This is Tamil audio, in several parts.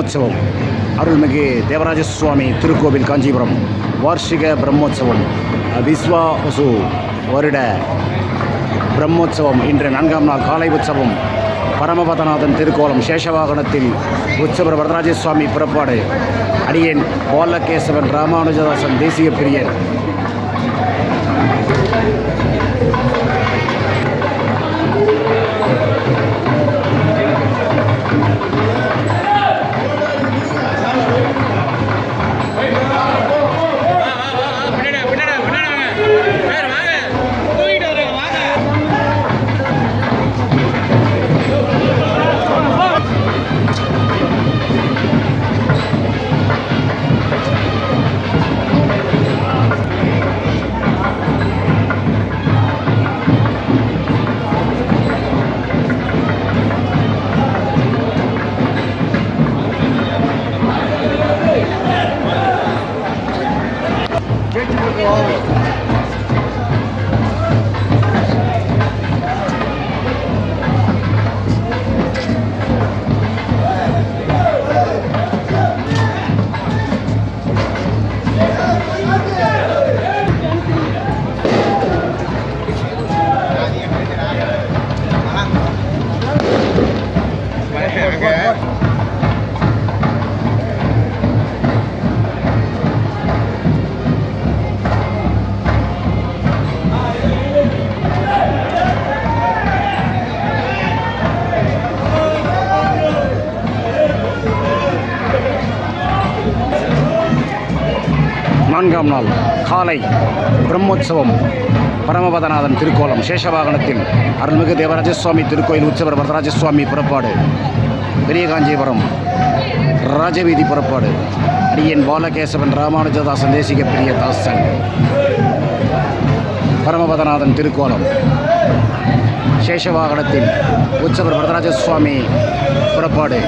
பிரம்மோற்சவம் அருள்மிகு தேவராஜ சுவாமி திருக்கோவில் காஞ்சிபுரம். வார்ஷிக பிரம்மோற்சவம் விஸ்வாசு வருட பிரம்மோற்சவம் இன்று நான்காம் நாள் காலை உற்சவம். பரமபதநாதன் திருக்கோலம் சேஷவாகனத்தில் உற்சவர் வரதராஜ சுவாமி புறப்பாடு. அடியேன் பாலகேசவன் ராமானுஜதாசன் தேசிய பிரியர். நான்காம் நாள் காலை பிரம்மோற்சவம் பரமபதநாதன் திருக்கோலம் சேஷவாகனத்தில் அருள்மிகு தேவராஜ சுவாமி திருக்கோயில் உற்சவர் வரதராஜ சுவாமி புறப்பாடு. பெரிய காஞ்சிபுரம் ராஜவீதி புறப்பாடு. அடியன் பாலகேசவன் ராமானுஜதாசன் தேசிக பிரிய தாசன். பரமபதநாதன் திருக்கோலம். சேஷவாகனத்தில் உற்சவர் வரதராஜ சுவாமி புறப்பாடு.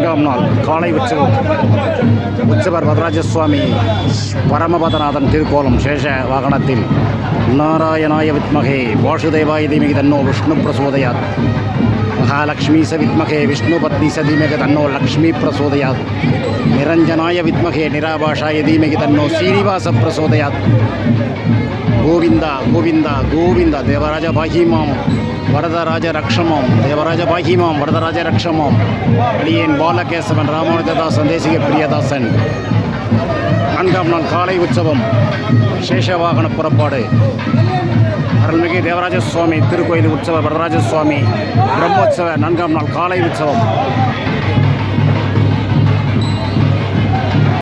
நான்காம் நாள். காலை உற்சவம். உற்சவர் வரராஜ சுவாமி பரமபதநாதன் திருக்கோலம் சேஷ வாகனத்தில். நாராயணாய வித்மகே வாசுதேவாய தீமிகி தன்னோ விஷ்ணு பிரசோதயாத். மகாலட்சுமி ச வித்மகே விஷ்ணு பத்னி ச தீமகி தன்னோ லக்ஷ்மி பிரசோதயாத். நிரஞ்சனாய வித்மகே நிராபாஷாய தீமகி தன்னோ சீனிவாச பிரசோதயாத். கோவிந்தா கோவிந்தா கோவிந்தா தேவராஜ பாஹிமாம் வரதராஜ ரக்ஷமம் தேவராஜ பாகிமாம் வரதராஜ ரக்ஷமம். அடியேன் பாலகேசவன் ராமானுஜதாசன் தேசிக பிரியதாசன். நான்காம் நாள் காலை உற்சவம் சேஷவாகன புறப்பாடு. அருள்மிகு தேவராஜ சுவாமி திருக்கோயில் உற்சவ வரதராஜ சுவாமி பிரம்மோற்சவ நான்காம் நாள் காலை உற்சவம்.